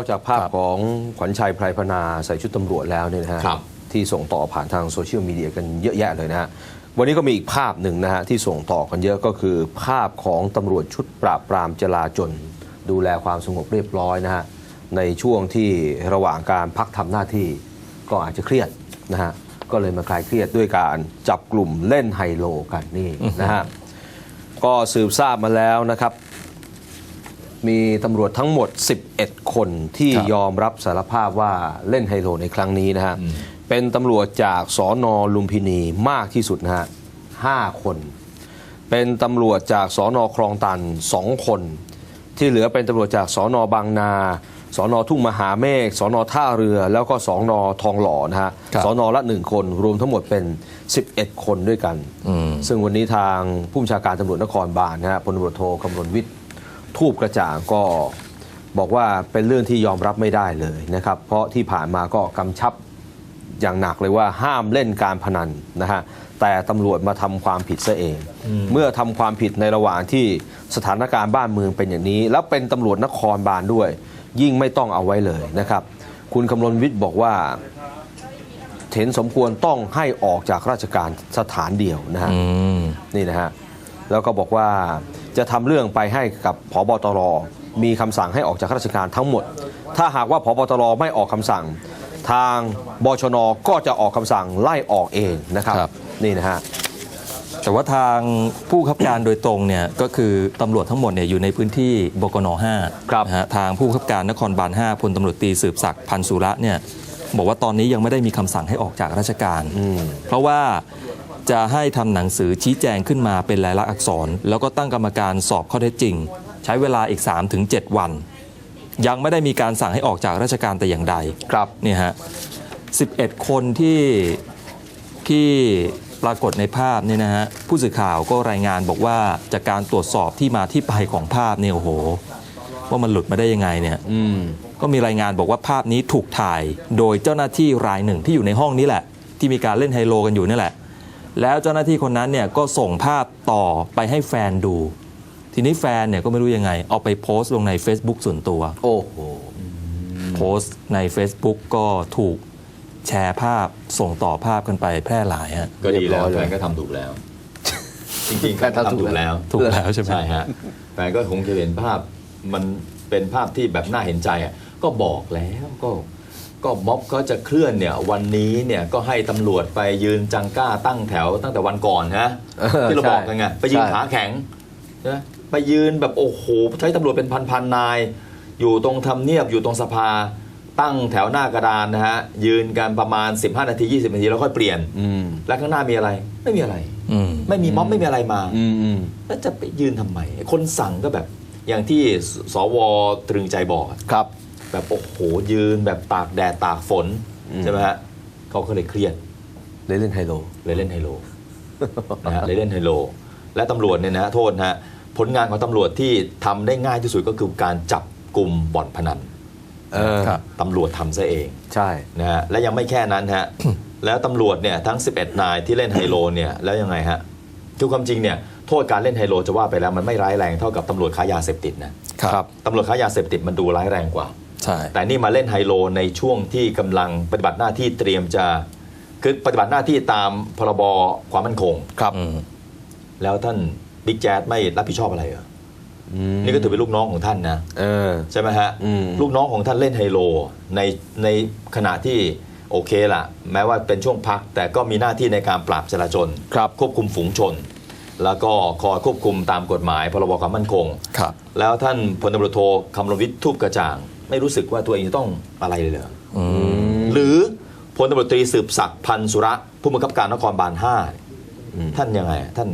นอกจากภาพของขวัญชัยไพรพนาใส่ชุดตำรวจแล้วเนี่ยนะฮะครับที่ส่งต่อผ่านทางโซเชียลมีเดียกันเยอะแยะเลยนะฮะวันนี้ก็มีอีกภาพหนึ่งนะฮะที่ส่งต่อกันเยอะก็คือ ภาพของตำรวจชุดปราบปรามจลาจลดูแลความสงบเรียบร้อยนะฮะในช่วงที่ระหว่างการพักทำหน้าที่ก็อาจจะเครียดนะฮะก็เลยมาคลายเครียดด้วยการจับกลุ่มเล่นไฮโลกันนี่นะฮะก็สืบทราบมาแล้วนะครับ มีตำรวจทั้งหมด 11 คนที่ครับยอมรับสารภาพว่าเล่นไฮโลในครั้งนี้นะฮะ เป็นตำรวจจากสอนอลุมพินีมากที่สุดนะฮะห้าคน เป็นตำรวจจากสอนอคลองตันสองคน ที่เหลือเป็นตำรวจจากสอนอบางนาสอนอทุ่งมหาเมฆสอนอท่าเรือ แล้วก็สอนอทองหล่อนะฮะครับสอนอละหนึ่งคน รวมทั้งหมดเป็น 11 คนด้วยกันอืมซึ่งวันนี้ทางผู้บัญชาการตำรวจนครบาลนะฮะพลตำรวจโทคำรณวิทย์ ทูบกระจ่างก็บอกว่าเป็นเรื่องที่ยอมรับไม่ได้เลยนะครับ เพราะที่ผ่านมาก็กำชับอย่างหนักเลยว่าห้ามเล่นการพนันนะฮะแต่ตำรวจมาทำความผิดซะเอง เมื่อทำความผิดในระหว่างที่สถานการณ์บ้านเมืองเป็นอย่างนี้ แล้วเป็นตำรวจนครบาลด้วย ยิ่งไม่ต้องเอาไว้เลยนะครับ คุณคำรณวิทย์บอกว่าเห็นสมควรต้องให้ออกจากราชการสถานเดียวนะฮะอืมนี่นะฮะแล้วก็บอกว่า จะทำเรื่องไปให้กับพบตรมีคำสั่งให้ออกจากราชการทั้งหมด ถ้าหากว่าพบตรไม่ออกคำสั่ง ทางบชนก็จะออกคำสั่งไล่ออกเองนะครับครับนี่นะฮะแต่ว่าทางผู้ขับการโดยตรงเนี่ยก็คือตำรวจทั้งหมดเนี่ยอยู่ในพื้นที่บกนครับ5นะฮะทางผู้ขับการนครบาล5พลตำรวจตรีสืบศักดิ์พันสุระเนี่ยบอกว่าตอนนี้ยังไม่ได้มีคำสั่งให้ออกจากราชการอืมเพราะว่า จะให้ทำหนังสือชี้แจงขึ้นมาเป็นลายลักษณ์อักษร แล้วก็ตั้งกรรมการสอบข้อเท็จจริง ใช้เวลาอีก 3-7 วัน ยังไม่ได้มีการสั่งให้ออกจากราชการแต่อย่างใดครับเนี่ยฮะ11 คนที่ที่ปรากฏในภาพเนี่ยนะฮะผู้สื่อข่าวก็รายงานบอกว่าจากการตรวจสอบที่มาที่ไปของภาพเนี่ยโอ้โห ว่ามันหลุดมาได้ยังไงเนี่ยอืมก็มีรายงานบอกว่าภาพนี้ถูกถ่าย โดยเจ้าหน้าที่รายหนึ่งที่อยู่ในห้องนี้แหละ ที่มีการเล่นไฮโลกันอยู่นี่แหละ แล้วเจ้าหน้าที่คนนั้นเนี่ยก็ส่งภาพต่อไปให้แฟนดู ทีนี้แฟนเนี่ยก็ไม่รู้ยังไง เอาไปโพสต์ลงใน Facebook ส่วนตัว โอ้โหโพสต์ใน Facebook ก็ถูกแชร์ภาพส่งต่อภาพกันไปแพร่หลายฮะก็ดีแล้วเรียบร้อยเลยแฟนก็ทำถูกแล้ว จริงๆแฟนทำถูกแล้ว ถูกแล้วใช่ไหม ใช่ฮะแฟนก็คงจะเห็นภาพมันเป็นภาพที่แบบน่าเห็นใจอะก็บอกแล้วก็ ก็ม็อบเขาจะเคลื่อนเนี่ยวันนี้เนี่ยก็ให้ตำรวจไปยืนจังก้าตั้งแถวตั้งแต่วันก่อนฮะเออที่เราใช่บอกกันไงไปยืนใช่ขาแข็งใช่ไหมไปยืนแบบโอ้โหใช้ตำรวจเป็นพันๆนาย อยู่ตรงทำเนียบอยู่ตรงสภาตั้งแถวหน้ากระดานนะฮะยืนกันประมาณ 15 นาที 20 นาทีแล้วค่อยเปลี่ยนอืมแล้วข้างหน้ามีอะไร ไม่มีอะไรอืมไม่มีม็อบไม่มีอะไรมาอืมอืมแล้วจะไปยืนทำไมคนสั่งก็แบบอย่างที่สสวตรึงใจบอกอะครับ แบบโอ้โหยืนแบบตากแดดตากฝนอืมใช่ไหมฮะเขาก็เลยเครียดได้เล่นไฮโลเลยเล่นไฮโลนะฮะเลยเล่นไฮโล และตำรวจเนี่ยนะฮะโทษนะฮะผลงานของตำรวจที่ทำได้ง่ายที่สุดก็คือการจับกลุ่มบ่อนพนันเออครับตำรวจทำซะเองใช่นะฮะและยังไม่แค่นั้นฮะแล้วตำรวจเนี่ยทั้ง 11 นายที่เล่นไฮโลเนี่ยแล้วยังไงฮะคือความจริงเนี่ยโทษการเล่นไฮโลจะว่าไปแล้วมันไม่ร้ายแรงเท่ากับตำรวจค้ายาเสพติดนะครับตำรวจค้ายาเสพติดมันดูร้ายแรงกว่า ใช่แต่นี่มาเล่นไฮโลในช่วงที่กำลังปฏิบัติหน้าที่เตรียมจะคือปฏิบัติหน้าที่ตามพรบความมั่นคงครับอืมแล้วท่านบิ๊กแจ๊ดไม่รับผิดชอบอะไรเหรออืมนี่ก็ถือเป็นลูกน้องของท่านนะเออใช่ไหมฮะอืมลูกน้องของท่านเล่นไฮโลในในขณะที่โอเคละแม้ว่าเป็นช่วงพัก แต่ก็มีหน้าที่ในการปราบจราจนครับควบคุมฝูงชน แล้วก็คอยควบคุมตามกฎหมายพรบความมั่นคงครับแล้วท่านพลตำรวจโทคำรณวิทย์ทูปกระจ่าง ไม่รู้สึกว่าตัวเองจะต้องอะไรเลยเหรออืมหรือพลตำรวจตรีสืบศักดิ์พันธ์สุระผู้บังคับการนครบาลห้าอืมท่านยังไง ท่าน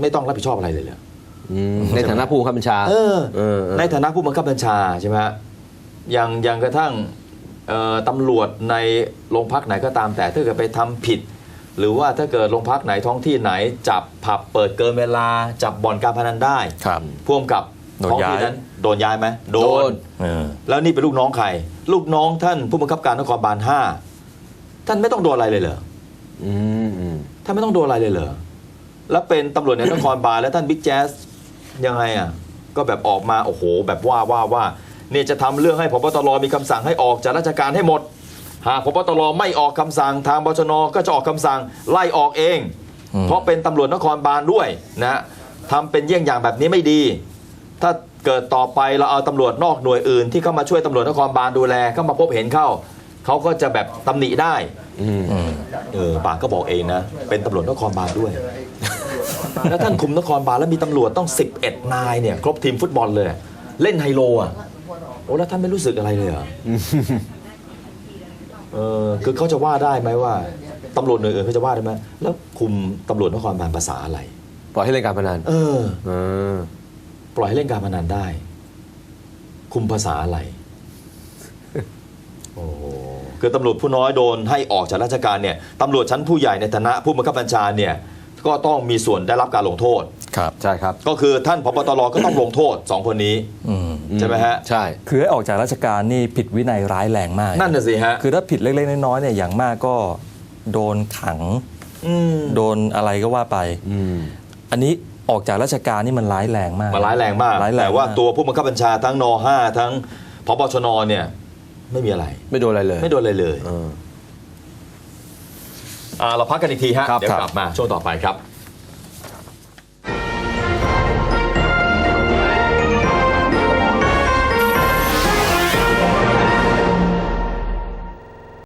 ไม่ต้องรับผิดชอบอะไรเลยเหรออืมในฐานะผู้บังคับบัญชาเออเออเออในฐานะผู้บังคับบัญชาใช่ไหมฮะอย่างอย่างกระทั่งเอ่อตำรวจในโรงพักไหนก็ตามแต่ถ้าเกิดไปทำผิด หรือว่าถ้าเกิดโรงพักไหนท้องที่ไหน จับผับเปิดเกินเวลา จับบ่อนการพนันได้ครับพ่วงกับ โดนท้องที่ย้ายนั้นโดนย้ายไหมโดโดนนเออ แล้วนี่เป็นลูกน้องใคร ลูกน้องท่านผู้บังคับการนครบาลห้าท่านไม่ต้องโดนอะไรเลยเหรออืมอืมท่านไม่ต้องโดนอะไรเลยเหรอแล้วเป็นตำรวจใน นครบาลแล้วท่านบิ๊กแจ๊สยังไงอะก็แบบออกมาโอ้โห แบบว่าว่าว่าเนี่ยจะทำเรื่องให้พบตรมีคำสั่งให้ออกจากราชการให้หมด หากพบตรไม่ออกคำสั่งทางบชนก็จะออกคำสั่งไล่ออกเอง อืม เพราะเป็นตำรวจนครบาลด้วยนะทำเป็นเยี่ยงอย่างแบบนี้ไม่ดี ถ้าเกิดต่อไปเราเอาตำรวจนอกหน่วยอื่น ที่เข้ามาช่วยตำรวจนครบาลดูแลเข้ามาพบเห็นเข้าเขาก็จะแบบตำหนิได้อืมอืมเออปากก็บอกเองนะ เป็นตำรวจนครบาลด้วย แล้วท่านคุมนครบาลแล้วมีตำรวจต้อง 11 นายเนี่ย ครบทีมฟุตบอลเลย เล่นไฮโลอะโอ้แล้วท่านไม่รู้สึกอะไรเลยเหรอเออคือเขาจะว่าได้ไหมว่าตำรวจหน่วยอื่นเขาจะว่าได้ไหมแล้วคุมตำรวจนครบาลภาษาอะไร ปล่อยให้เล่นการพนันเออเออ ปล่อยให้เล่นการพนันได้ คุมภาษาอะไรโอ้โหคือตำรวจผู้น้อยโดนให้ออกจากราชการเนี่ยตำรวจชั้นผู้ใหญ่ในฐานะผู้บังคับบัญชาเนี่ยก็ต้องมีส่วนได้รับการลงโทษ ครับ ใช่ครับ ก็คือท่านพบตรก็ต้องลงโทษสองคนนี้อืมใช่ไหมฮะ ใช่ คือให้ออกจากราชการนี่ผิดวินัยร้ายแรงมาก นั่นน่ะสิฮะ คือถ้าผิดเล็กๆน้อยๆเนี่ยอย่างมากก็โดนขังอืมโดนอะไรก็ว่าไป อืมอันนี้ออกจากราชการนี่มันร้ายแรงมากมาร้ายแรงมากร้ายแรงแต่ว่ามาตัวผู้บังคับบัญชาทั้งน 5 ทั้งพบชนเนี่ย ไม่มีอะไร ไม่โดนอะไรเลย ไม่โดนอะไรเลยเอออ่าเราพักกันอีกทีฮะครับเดี๋ยวครับกลับมาช่วงต่อไปครับ